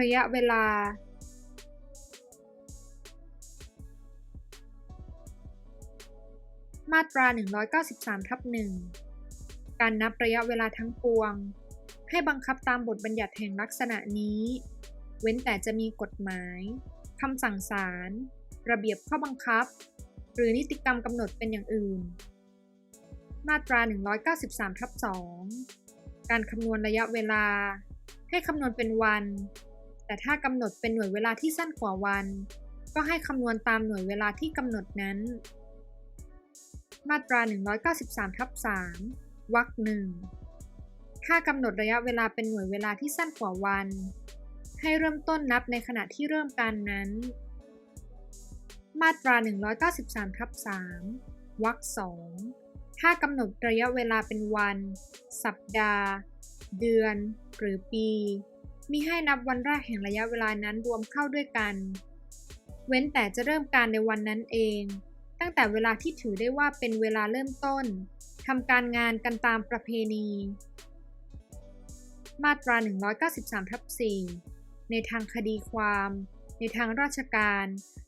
ระยะเวลา มาตรา 193ทับ1การนับระยะเวลาทั้งปวง ให้บังคับตามบทบัญญัติแห่งลักษณะนี้ เว้นแต่จะมีกฎหมายคำสั่งศาลระเบียบข้อบังคับ หรือนิติกรรมกำหนดเป็นอย่างอื่น มาตรา 193ทับ2การคำนวณระยะเวลา ให้คำนวณเป็นวัน แต่ถ้ากำหนดเป็นหน่วยเวลาที่สั้นกว่าวัน ก็ให้คำนวณตามหน่วยเวลาที่กำหนดนั้น มาตรา 193ทับ3วรรคหนึ่งถ้ากำหนดระยะเวลาเป็นหน่วยเวลาที่สั้นกว่าวัน ให้เริ่มต้นนับในขณะที่เริ่มการนั้น มาตรา 193ทับ3วรรคสองถ้ากำหนดระยะเวลาเป็นวัน สัปดาห์ เดือน หรือปี มิให้นับวันแรกแห่งระยะเวลานั้นรวมเข้าด้วยกัน เว้นแต่จะเริ่มการในวันนั้นเอง ตั้งแต่เวลาที่ถือได้ว่าเป็นเวลาเริ่มต้นทำการงานกันตามประเพณี มาตรา 193ทับ4ในทางคดีความ ในทางราชการ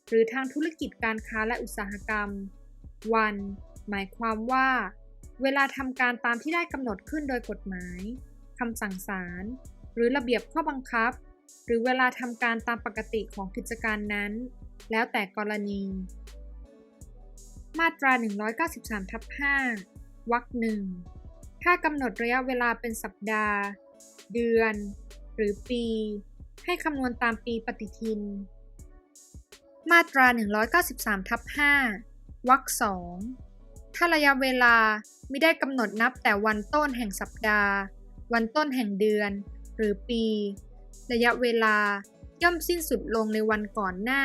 หรือทางธุรกิจการค้าและอุตสาหกรรม วัน หมายความว่า เวลาทำการตามที่ได้กำหนดขึ้นโดยกฎหมายคำสั่งศาล หรือระเบียบข้อบังคับ หรือเวลาทำการตามปกติของกิจการนั้น แล้วแต่กรณี มาตรา 193ทับ5วรรคหนึ่งถ้ากำหนดระยะเวลาเป็นสัปดาห์ เดือน หรือปี ให้คำนวณตามปีปฏิทิน มาตรา 193ทับ5วรรคสองถ้าระยะเวลาไม่ได้กำหนดนับแต่วันต้นแห่งสัปดาห์ วันต้นแห่งเดือน หรือปี ระยะเวลาย่อมสิ้นสุดลงในวันก่อนหน้า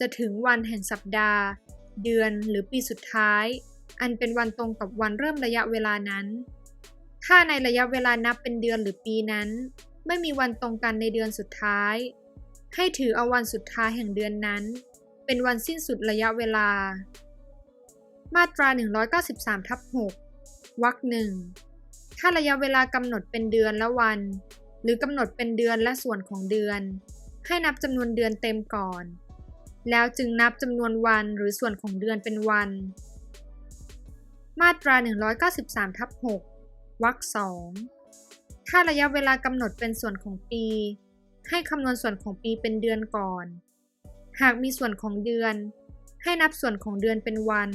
จะถึงวันแห่งสัปดาห์ เดือนหรือปีสุดท้าย อันเป็นวันตรงกับวันเริ่มระยะเวลานั้น ถ้าในระยะเวลานับเป็นเดือนหรือปีนั้น ไม่มีวันตรงกันในเดือนสุดท้าย ให้ถือเอาวันสุดท้ายแห่งเดือนนั้น เป็นวันสิ้นสุดระยะเวลา มาตรา 193ทับ6วรรคหนึ่งถ้าระยะเวลากำหนดเป็นเดือนและวัน หรือกำหนดเป็นเดือนและส่วนของเดือน ให้นับจำนวนเดือนเต็มก่อน แล้วจึงนับจำนวนวันหรือส่วนของเดือนเป็นวัน มาตรา 193ทับ6วรรคสองถ้าระยะเวลากำหนดเป็นส่วนของปี ให้คำนวณส่วนของปีเป็นเดือนก่อน หากมีส่วนของเดือน ให้นับส่วนของเดือนเป็นวัน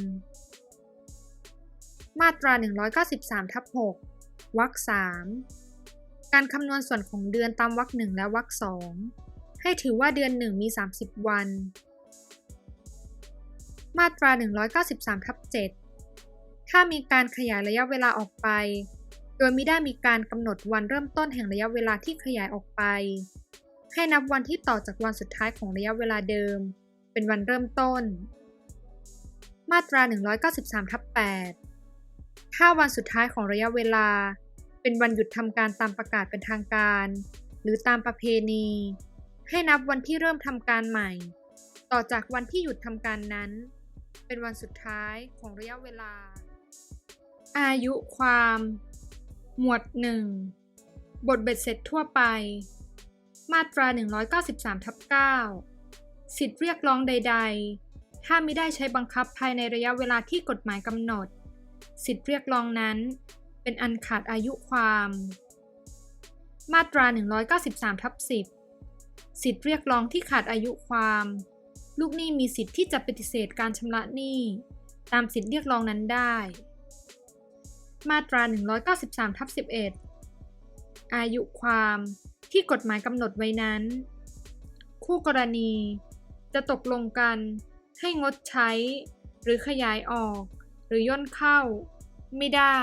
มาตรา 193ทับ6วรรค3 การคำนวณส่วนของเดือนตามวรรคหนึ่งและวรรคสองให้ถือว่าเดือนหนึ่งมี 30 วัน มาตรา 193ทับ7ถ้ามีการขยายระยะเวลาออกไป โดยไม่ได้มีการกำหนดวันเริ่มต้นแห่งระยะเวลาที่ขยายออกไป ให้นับวันที่ต่อจากวันสุดท้ายของระยะเวลาเดิม เป็นวันเริ่มต้น มาตรา 193ทับ8ถ้าวันสุดท้ายของระยะเวลา เป็นวันหยุดทำการตามประกาศเป็นทางการ หรือตามประเพณี ให้นับวันที่เริ่มทำการใหม่ ต่อจากวันที่หยุดทำการนั้น เป็นวันสุดท้ายของระยะเวลา อายุความ หมวด 1 บทเบ็ดเสร็จทั่วไป มาตรา 193ทับ9สิทธิเรียกร้องใด ๆ ถ้าไม่ได้ใช้บังคับภายในระยะเวลาที่กฎหมายกำหนด สิทธิเรียกร้องนั้น เป็นอันขาดอายุความ มาตรา 193ทับ10 สิทธิเรียกร้องที่ขาดอายุความ ลูกหนี้มีสิทธิ์ที่จะปฏิเสธการชำระหนี้ ตามสิทธิเรียกร้องนั้นได้ มาตรา 193ทับ11 อายุความที่กฎหมายกำหนดไว้นั้น คู่กรณีจะตกลงกันให้งดใช้ หรือขยายออก หรือย่นเข้า ไม่ได้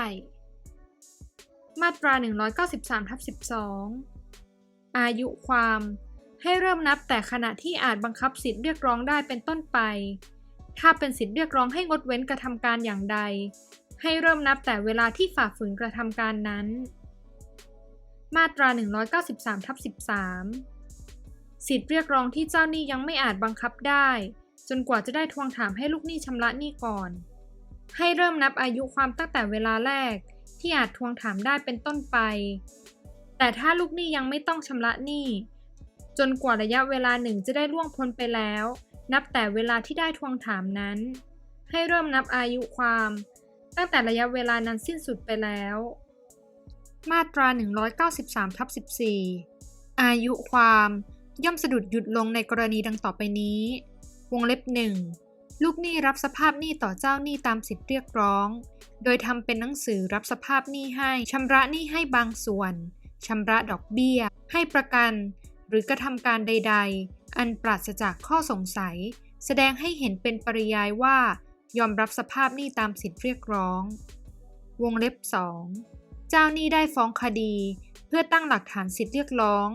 มาตรา 193ทับ12 อายุความ ให้เริ่มนับแต่ขณะที่อาจบังคับสิทธิเรียกร้องได้เป็นต้นไป ถ้าเป็นสิทธิเรียกร้องให้งดเว้นกระทำการอย่างใด ให้เริ่มนับแต่เวลาที่ฝ่าฝืนกระทำการนั้น มาตรา 193ทับ13 สิทธิเรียกร้องที่เจ้าหนี้ยังไม่อาจบังคับได้ จนกว่าจะได้ทวงถามให้ลูกหนี้ชำระหนี้ก่อน ให้เริ่มนับอายุความตั้งแต่เวลาแรก ที่อาจทวงถามได้เป็นต้นไป แต่ถ้าลูกหนี้ยังไม่ต้องชำระหนี้ จนกว่าระยะเวลาหนึ่งจะได้ล่วงพ้นไปแล้ว นับแต่เวลาที่ได้ทวงถามนั้น ให้เริ่มนับอายุความ ตั้งแต่ระยะเวลานั้นสิ้นสุดไปแล้ว มาตรา 193ทับ14 อายุความย่อมสะดุดหยุดลงในกรณีดังต่อไปนี้ วงเล็บหนึ่ง ลูกหนี้รับสภาพหนี้ต่อเจ้าหนี้ตามสิทธิเรียกร้อง โดยทำเป็นหนังสือรับสภาพหนี้ให้ชำระหนี้ให้บางส่วนชำระดอกเบี้ย ให้ประกัน หรือกระทำการใด ๆ อันปราศจากข้อสงสัย แสดงให้เห็นเป็นปริยายว่า ยอมรับสภาพหนี้ตามสิทธิเรียกร้อง วงเล็บ 2 เจ้าหนี้ได้ฟ้องคดี เพื่อตั้งหลักฐานสิทธิเรียกร้อง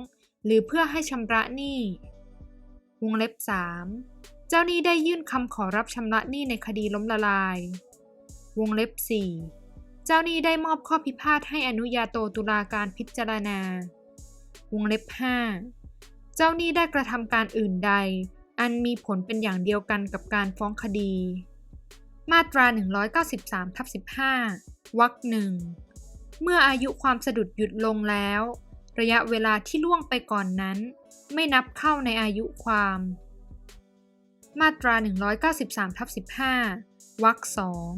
หรือเพื่อให้ชำระหนี้ วงเล็บ 3 เจ้าหนี้ได้ยื่นคำขอรับชำระหนี้ในคดีล้มละลาย วงเล็บ 4 เจ้าหนี้ได้มอบข้อพิพาทให้อนุญาโตตุลาการพิจารณา วงเล็บ 5 เจ้าหนี้ได้กระทำการอื่นใด อันมีผลเป็นอย่างเดียวกันกับการฟ้องคดี มาตรา 193ทับ15วรรคหนึ่งเมื่ออายุความสะดุดหยุดลงแล้ว ระยะเวลาที่ล่วงไปก่อนนั้น ไม่นับเข้าในอายุความ มาตรา 193ทับ15วรรคสอง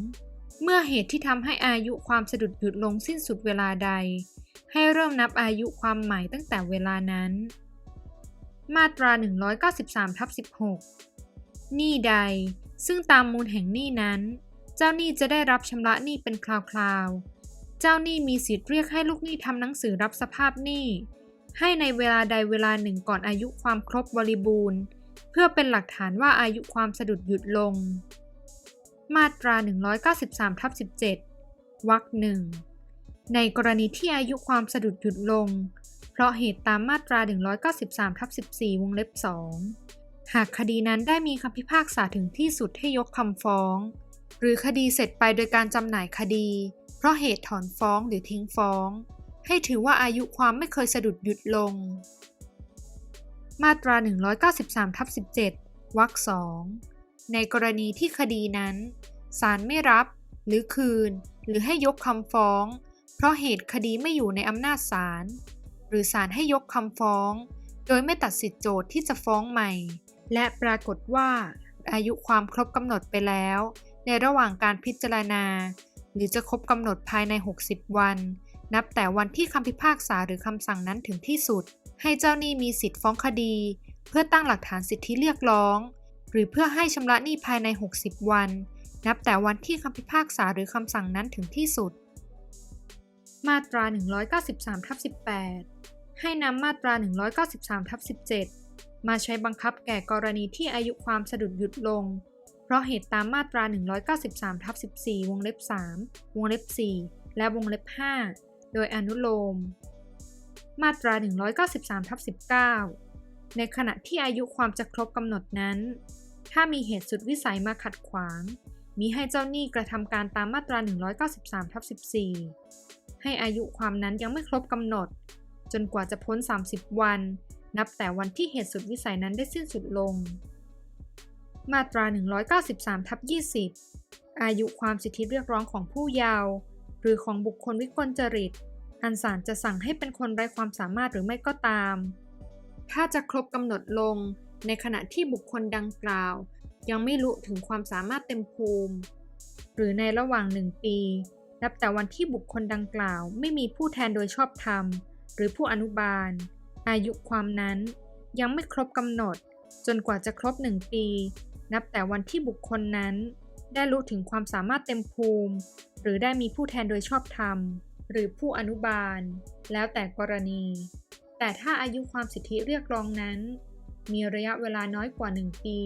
เมื่อเหตุที่ทำให้อายุความสะดุดหยุดลงสิ้นสุดเวลาใด ให้เริ่มนับอายุความใหม่ตั้งแต่เวลานั้น มาตรา 193ทับ16หนี้ใด ซึ่งตามมูลแห่งหนี้นั้น เจ้าหนี้จะได้รับชำระหนี้เป็นคราวๆ เจ้าหนี้มีสิทธิ์เรียกให้ลูกหนี้ทำหนังสือรับสภาพหนี้ ให้ในเวลาใดเวลาหนึ่งก่อนอายุความครบบริบูรณ์ เพื่อเป็นหลักฐานว่าอายุความสะดุดหยุดลง มาตรา 193ทับ17วรรคหนึ่งในกรณีที่อายุความสะดุดหยุดลง เพราะเหตุตามมาตรา 193ทับ14 วงเล็บ 2 หากคดีนั้นได้มีคำพิพากษาถึงที่สุดให้ยกคำฟ้อง หรือคดีเสร็จไปโดยการจำหน่ายคดี เพราะเหตุถอนฟ้องหรือทิ้งฟ้อง ให้ถือว่าอายุความไม่เคยสะดุดหยุดลง มาตรา 193ทับ17วรรคสองในกรณีที่คดีนั้นศาลไม่รับ หรือคืน หรือให้ยกคำฟ้อง เพราะเหตุคดีไม่อยู่ในอำนาจศาลหรือศาลให้ยกคำฟ้อง โดยไม่ตัดสิทธิโจทย์ที่จะฟ้องใหม่ และปรากฏว่า อายุความครบกำหนดไปแล้ว ในระหว่างการพิจารณา หรือจะครบกำหนดภายใน 60 วัน นับแต่วันที่คำพิพากษาหรือคำสั่งนั้นถึงที่สุด ให้เจ้าหนี้มีสิทธิ์ฟ้องคดี เพื่อตั้งหลักฐานสิทธิเรียกร้อง หรือเพื่อให้ชำระหนี้ภายใน 60 วัน นับแต่วันที่คำพิพากษาหรือคำสั่งนั้นถึงที่สุด มาตรา 193ทับ18 ให้นำมาตรา 193ทับ17 มาใช้บังคับแก่กรณีที่อายุความสะดุดหยุดลง เพราะเหตุตามมาตรา 193ทับ14 วงเล็บ 3 วงเล็บ 4 และวงเล็บ 5 โดยอนุโลม มาตรา 193ทับ19 ในขณะที่อายุความจะครบกำหนดนั้น ถ้ามีเหตุสุดวิสัยมาขัดขวางมีให้เจ้าหนี้กระทำการตามมาตรา 193ทับ14 ให้อายุความนั้นยังไม่ครบกำหนด จนกว่าจะพ้น 30 วัน นับแต่วันที่เหตุสุดวิสัยนั้นได้สิ้นสุดลง มาตรา 193ทับ20 อายุความสิทธิเรียกร้องของผู้เยาว์หรือของบุคคลวิกลจริต อันศาลจะสั่งให้เป็นคนไร้ความสามารถหรือไม่ก็ตาม ถ้าจะครบกำหนดลงในขณะที่บุคคลดังกล่าว ยังไม่รู้ถึงความสามารถเต็มภูมิ หรือในระหว่าง1ปี นับแต่วันที่บุคคลดังกล่าว ไม่มีผู้แทนโดยชอบธรรม หรือผู้อนุบาล อายุความนั้นยังไม่ครบกำหนด จนกว่าจะครบ1ปี นับแต่วันที่บุคคลนั้น ได้รู้ถึงความสามารถเต็มภูมิ หรือได้มีผู้แทนโดยชอบธรรม หรือผู้อนุบาล แล้วแต่กรณี แต่ถ้าอายุความสิทธิเรียกร้องนั้น มีระยะเวลาน้อยกว่า 1 ปี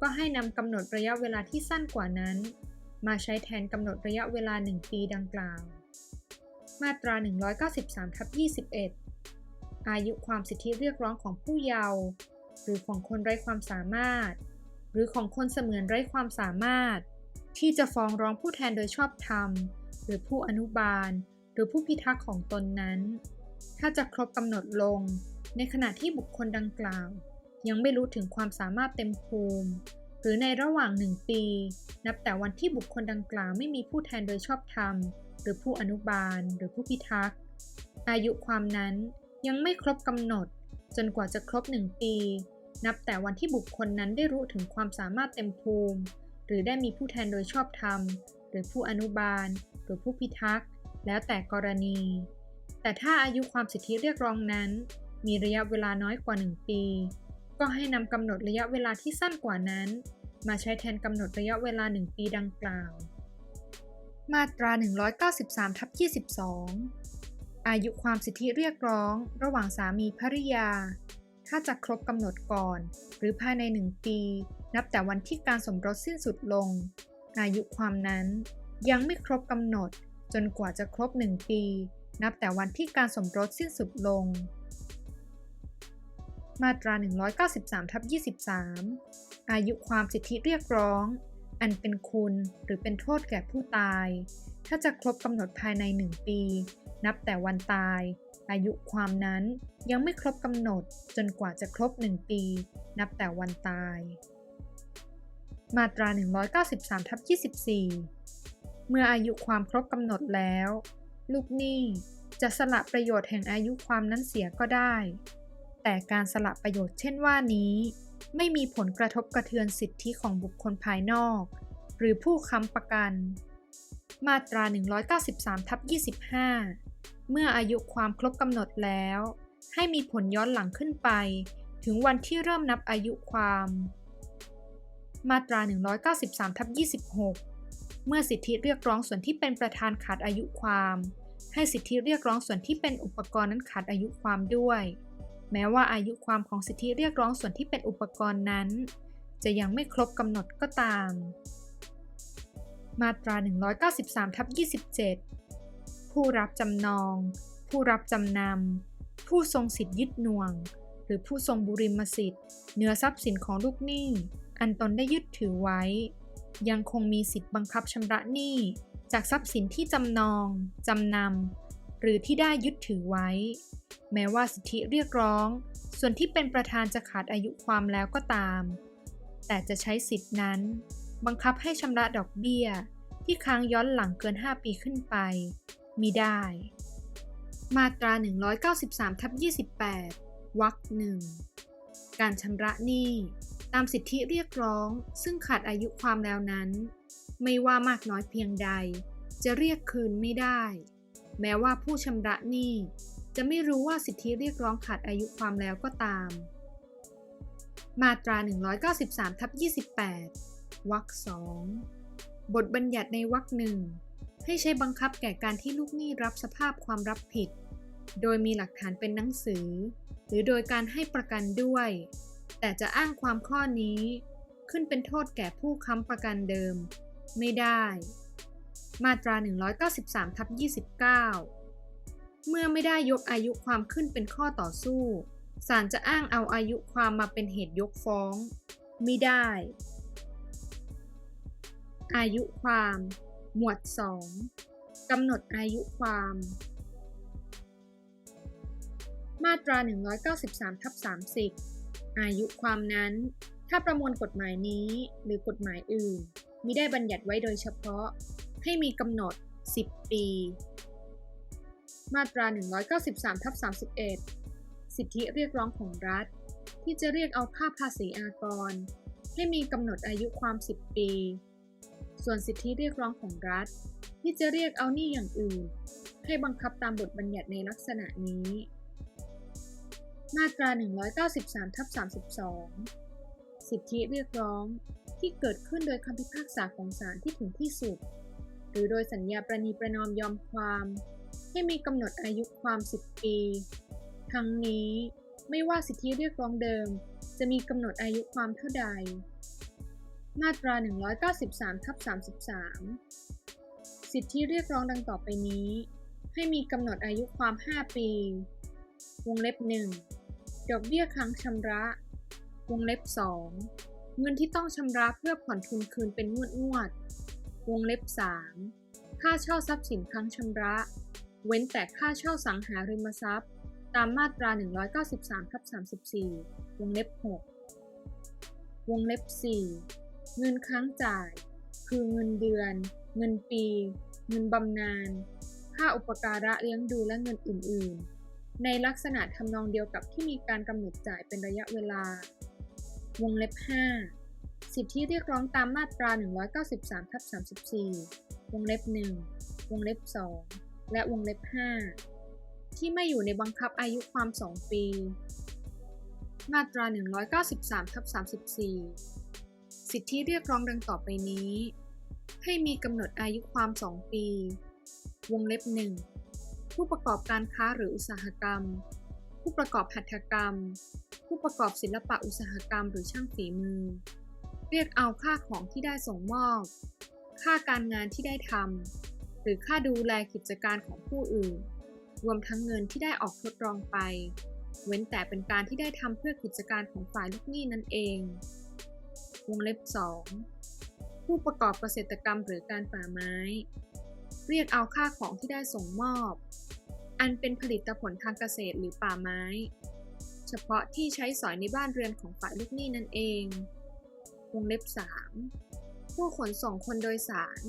ก็ให้นำกำหนดระยะเวลาที่สั้นกว่านั้น มาใช้แทนกำหนดระยะเวลา 1 ปีดังกล่าว มาตรา 193ทับ21 อายุความสิทธิเรียกร้องของผู้เยาว์หรือของคนไร้ความสามารถ หรือของคนเสมือนไร้ความสามารถ ที่จะฟ้องร้องผู้แทนโดยชอบธรรม หรือผู้อนุบาล หรือผู้พิทักษ์ของตนนั้น ถ้าจะครบกำหนดลง ในขณะที่บุคคลดังกล่าว ยังไม่รู้ถึงความสามารถเต็มภูมิ หรือในระหว่างหนึ่งปี นับแต่วันที่บุคคลดังกล่าวไม่มีผู้แทนโดยชอบธรรม หรือผู้อนุบาล หรือผู้พิทักษ์ อายุความนั้นยังไม่ครบกำหนด จนกว่าจะครบ1ปี นับแต่วันที่บุคคลนั้นได้รู้ถึงความสามารถเต็มภูมิ หรือได้มีผู้แทนโดยชอบธรรม หรือผู้อนุบาล หรือผู้พิทักษ์ แล้วแต่กรณี แต่ถ้าอายุความสิทธิเรียกร้องนั้น มีระยะเวลาน้อยกว่า 1 ปี ก็ให้นำกำหนดระยะเวลาที่สั้นกว่านั้น มาใช้แทนกำหนดระยะเวลา 1 ปีดังกล่าว มาตรา 193ทับ22 อายุความสิทธิเรียกร้อง ระหว่างสามีภริยา ถ้าจะครบกำหนดก่อน หรือภายใน 1 ปี นับแต่วันที่การสมรสสิ้นสุดลง อายุความนั้นยังไม่ครบกำหนด จนกว่าจะครบ 1 ปี นับแต่วันที่การสมรสสิ้นสุดลง มาตรา 193ทับ23 อายุความสิทธิเรียกร้อง อันเป็นคุณหรือเป็นโทษแก่ผู้ตาย ถ้าจะครบกำหนดภายใน 1 ปี นับแต่วันตายอายุความนั้นยังไม่ครบกำหนดจนกว่าจะครบ 1 ปี นับแต่วันตาย มาตรา 193ทับ24 เมื่ออายุความครบกำหนดแล้ว ลูกหนี้จะสละประโยชน์แห่งอายุความนั้นเสียก็ได้ แต่การสละประโยชน์เช่นว่านี้ ไม่มีผลกระทบกระเทือนสิทธิของบุคคลภายนอก หรือผู้ค้ำประกัน มาตรา 193ทับ25 เมื่ออายุความครบกำหนดแล้ว ให้มีผลย้อนหลังขึ้นไป ถึงวันที่เริ่มนับอายุความ มาตรา 193ทับ26 เมื่อสิทธิเรียกร้องส่วนที่เป็นประธานขาดอายุความ ให้สิทธิเรียกร้องส่วนที่เป็นอุปกรณ์นั้นขาดอายุความด้วย แม้ว่าอายุความของสิทธิเรียกร้องส่วนที่เป็นอุปกรณ์นั้น จะยังไม่ครบกำหนดก็ตาม มาตรา 193ทับ27 ผู้รับจำนอง ผู้รับจำนำ ผู้ทรงสิทธิยึดหน่วง หรือผู้ทรงบุริมสิทธิ์เหนือทรัพย์สินของลูกหนี้ อันตนได้ยึดถือไว้ ยังคงมีสิทธิ์บังคับชำระหนี้ จากทรัพย์สินที่จำนอง จำนำ หรือที่ได้ยึดถือไว้ แม้ว่าสิทธิเรียกร้อง ส่วนที่เป็นประธานจะขาดอายุความแล้วก็ตาม แต่จะใช้สิทธินั้น บังคับให้ชำระดอกเบี้ย ที่ค้างย้อนหลังเกิน 5 ปีขึ้นไปมิได้ มาตรา 193ทับ28วรรคหนึ่งการชำระหนี้ ตามสิทธิเรียกร้อง ซึ่งขาดอายุความแล้วนั้น ไม่ว่ามากน้อยเพียงใด จะเรียกคืนไม่ได้ แม้ว่าผู้ชำระหนี้จะไม่รู้ว่าสิทธิเรียกร้องขาดอายุความแล้วก็ตาม มาตรา 193ทับ28 วรรคสองบทบัญญัติในวรรคหนึ่งให้ใช้บังคับแก่การที่ลูกหนี้รับสภาพความรับผิด โดยมีหลักฐานเป็นหนังสือ หรือโดยการให้ประกันด้วย แต่จะอ้างความข้อนี้ขึ้นเป็นโทษแก่ผู้ค้ำประกันเดิม ไม่ได้ มาตรา 193ทับ29 เมื่อไม่ได้ยกอายุความขึ้นเป็นข้อต่อสู้ศาลจะอ้างเอาอายุความมาเป็นเหตุยกฟ้อง ไม่ได้ อายุความ หมวด 2กำหนดอายุความ มาตรา 193ทับ30 อายุความนั้น ถ้าประมวลกฎหมายนี้หรือกฎหมายอื่นมิได้บัญญัติไว้โดยเฉพาะ ให้มีกำหนด 10 ปี มาตรา 193ทับ31 สิทธิเรียกร้องของรัฐ ที่จะเรียกเอาค่าภาษีอากร ให้มีกำหนดอายุความ 10 ปี ส่วนสิทธิเรียกร้องของรัฐ ที่จะเรียกเอาหนี้อย่างอื่น ให้บังคับตามบทบัญญัติในลักษณะนี้ มาตรา 193 ทับ 32 สิทธิเรียกร้องที่เกิดขึ้นโดยคำพิพากษาของศาลที่ถึงที่สุด หรือโดยสัญญาประนีประนอมยอมความให้มีกำหนดอายุความ 10 ปี ทั้งนี้ไม่ว่าสิทธิเรียกร้องเดิม จะมีกำหนดอายุความเท่าใด มาตรา 193 ทับ 33 สิทธิเรียกร้องดังต่อไปนี้ ให้มีกำหนดอายุความ 5 ปี วงเล็บ1 ดอกเบี้ยค้างชำระ วงเล็บ 2 เงินที่ต้องชำระเพื่อผ่อนทุนคืนเป็นงวดงวด วงเล็บ 3 ค่าเช่าทรัพย์สินค้างชำระ เว้นแต่ค่าเช่าสังหาริมทรัพย์ ตามมาตรา 193ทับ34 วงเล็บ 6 วงเล็บ 4 เงินค้างจ่าย คือเงินเดือน เงินปี เงินบำนาญ ค่าอุปการะเลี้ยงดูและเงินอื่น ๆ ในลักษณะทำนองเดียวกับที่มีการกำหนดจ่ายเป็นระยะเวลา วงเล็บ 5 สิทธิเรียกร้องตามมาตรา 193ทับ34 วงเล็บ 1 วงเล็บ 2 และวงเล็บ 5 ที่ไม่อยู่ในบังคับอายุความ 2 ปี มาตรา 193ทับ34 สิทธิเรียกร้องดังต่อไปนี้ ให้มีกำหนดอายุความ 2 ปี วงเล็บ 1 ผู้ประกอบการค้าหรืออุตสาหกรรม ผู้ประกอบหัตถกรรม ผู้ประกอบศิลปะอุตสาหกรรม หรือช่างฝีมือ เรียกเอาค่าของที่ได้ส่งมอบ ค่าการงานที่ได้ทำ หรือค่าดูแลกิจการของผู้อื่น รวมทั้งเงินที่ได้ออกทดลองไป เว้นแต่เป็นการที่ได้ทำเพื่อกิจการของฝ่ายลูกหนี้นั่นเอง วงเล็บ 2 ผู้ประกอบเกษตรกรรมหรือการป่าไม้เรียกเอาค่าของที่ได้ส่งมอบ อันเป็นผลิตผลทางเกษตรหรือป่าไม้ เฉพาะที่ใช้สอยในบ้านเรือนของฝ่ายลูกหนี้นั่นเอง วงเล็บ 3 ผู้ขนส่งคนโดยสาร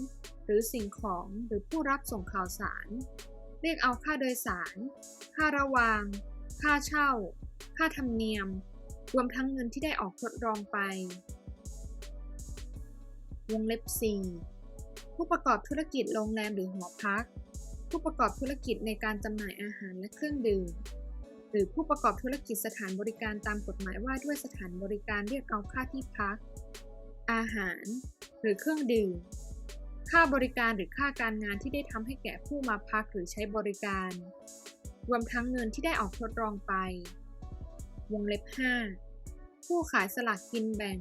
หรือสิ่งของหรือผู้รับส่งข่าวสาร เรียกเอาค่าโดยสาร ค่าระวาง ค่าเช่า ค่าธรรมเนียม รวมทั้งเงินที่ได้ออกทดลองไป วงเล็บ 4 ผู้ประกอบธุรกิจโรงแรมหรือหอพัก ผู้ประกอบธุรกิจในการจำหน่ายอาหารและเครื่องดื่ม หรือผู้ประกอบธุรกิจสถานบริการตามกฎหมายว่าด้วยสถานบริการเรียกเอาค่าที่พัก อาหาร หรือเครื่องดื่ม ค่าบริการหรือค่าการงานที่ได้ทำให้แก่ผู้มาพักหรือใช้บริการ รวมทั้งเงินที่ได้ออกทดลองไป วงเล็บ 5 ผู้ขายสลากกินแบ่ง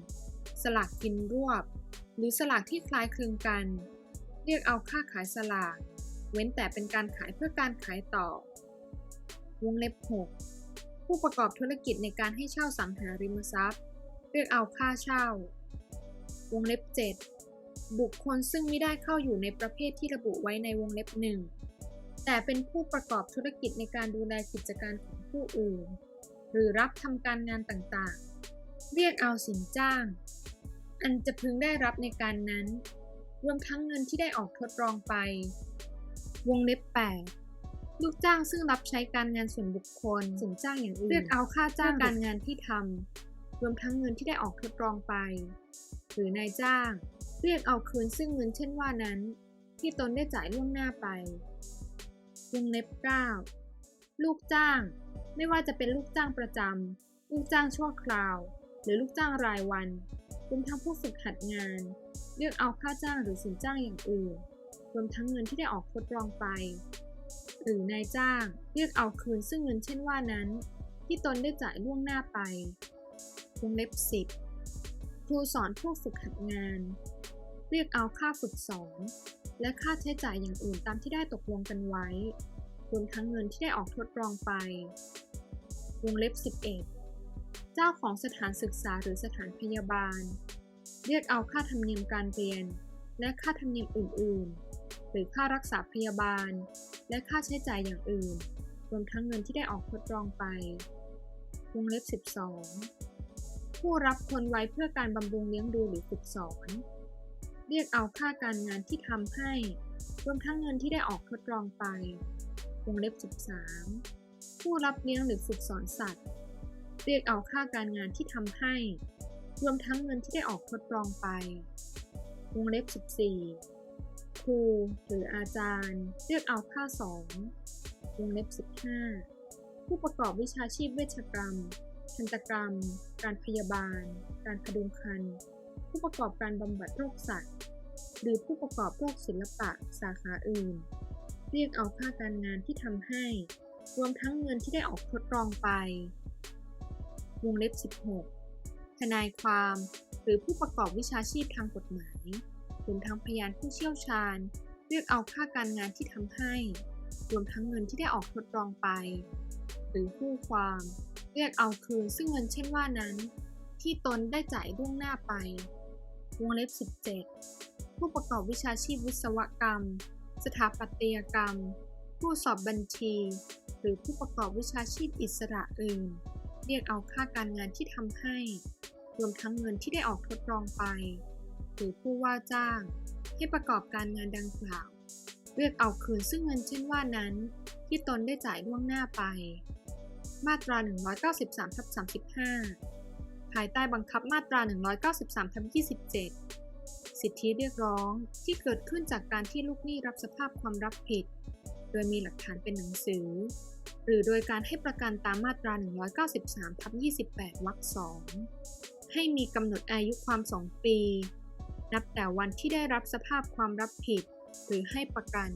สลากกินรวบ หรือสลากที่คล้ายคลึงกัน เรียกเอาค่าขายสลาก เว้นแต่เป็นการขายเพื่อการขายต่อ วงเล็บ 6 ผู้ประกอบธุรกิจในการให้เช่าสังหาริมทรัพย์ เรียกเอาค่าเช่า วงเล็บ 7 บุคคลซึ่งไม่ได้เข้าอยู่ในประเภทที่ระบุไว้ในวงเล็บหนึ่งแต่เป็นผู้ประกอบธุรกิจในการดูแลกิจการของผู้อื่น หรือรับทำการงานต่างๆ เรียกเอาสินจ้าง อันจะพึงได้รับในการนั้นรวมทั้งเงินที่ได้ออกทดลองไป วงเล็บ8ลูกจ้างซึ่งรับใช้การงานส่วนบุคคลสินจ้างอย่างอื่นเรียกเอาค่าจ้างการงานที่ทำรวมทั้งเงินที่ได้ออกทดลองไป หรือนายจ้าง เรียกเอาคืนซึ่งเงินเช่นว่านั้น ที่ตนได้จ่ายล่วงหน้าไปวงเล็บ9ลูกจ้าง ไม่ว่าจะเป็นลูกจ้างประจำลูกจ้างชั่วคราว หรือลูกจ้างรายวันรวมทั้งผู้ฝึกหัดงาน เรียกเอาค่าจ้างหรือสินจ้างอย่างอื่น รวมทั้งเงินที่ได้ออกทดลองไป หรือนายจ้างเรียกเอาคืนซึ่งเงินเช่นว่านั้น ที่ตนได้จ่ายล่วงหน้าไปวงเล็บ 10 ครูสอนผู้ฝึกหัดงาน เรียกเอาค่าฝึกสอน และค่าใช้จ่ายอย่างอื่นตามที่ได้ตกลงกันไว้รวมทั้งเงินที่ได้ออกทดลองไป วงเล็บ 11 เจ้าของสถานศึกษาหรือสถานพยาบาล เรียกเอาค่าธรรมเนียมการเรียน และค่าธรรมเนียมอื่น ๆ หรือค่ารักษาพยาบาล และค่าใช้จ่ายอย่างอื่น รวมทั้งเงินที่ได้ออกทดลองไป วงเล็บ 12 ผู้รับคนไว้เพื่อการบำรุงเลี้ยงดูหรือฝึกสอน เรียกเอาค่าการงานที่ทำให้ รวมทั้งเงินที่ได้ออกทดลองไป วงเล็บ 13 ผู้รับเลี้ยงหรือฝึกสอนสัตว์ เรียกเอาค่าการงานที่ทำให้ รวมทั้งเงินที่ได้ออกทดลองไปวงเล็บ 14 ครูหรืออาจารย์เรียกเอาค่าสอนวงเล็บ 15 ผู้ประกอบวิชาชีพเวชกรรม ทันตกรรม การพยาบาล การพดุงครรภ์ผู้ประกอบการบำบัดโรคสัตว์ หรือผู้ประกอบโรคศิลปะสาขาอื่น เรียกเอาค่าการงานที่ทำให้ รวมทั้งเงินที่ได้ออกทดลองไป วงเล็บ 16 ทนายความ หรือผู้ประกอบวิชาชีพทางกฎหมาย รวมทั้งพยานผู้เชี่ยวชาญ เรียกเอาค่าการงานที่ทำให้ รวมทั้งเงินที่ได้ออกทดลองไป หรือผู้ความ เรียกเอาคืนซึ่งเงินเช่นว่านั้น ที่ตนได้จ่ายล่วงหน้าไป วงเล็บ 17 ผู้ประกอบวิชาชีพวิศวกรรม สถาปัตยกรรม ผู้สอบบัญชี หรือผู้ประกอบวิชาชีพอิสระอื่น เรียกเอาค่าการงานที่ทำให้ รวมทั้งเงินที่ได้ออกทดลองไป หรือผู้ว่าจ้าง ให้ประกอบการงานดังกล่าว เรียกเอาคืนซึ่งเงินเช่นว่านั้น ที่ตนได้จ่ายล่วงหน้าไป มาตรา 193ทับ35 ภายใต้บังคับมาตรา 193ทับ27 สิทธิเรียกร้องที่เกิดขึ้นจากการที่ลูกหนี้รับสภาพความรับผิด โดยมีหลักฐานเป็นหนังสือ หรือโดยการให้ประกันตามมาตรา 193ทับ28วรรค2ให้มีกำหนดอายุความ 2 ปี นับแต่วันที่ได้รับสภาพความรับผิดหรือให้ประกัน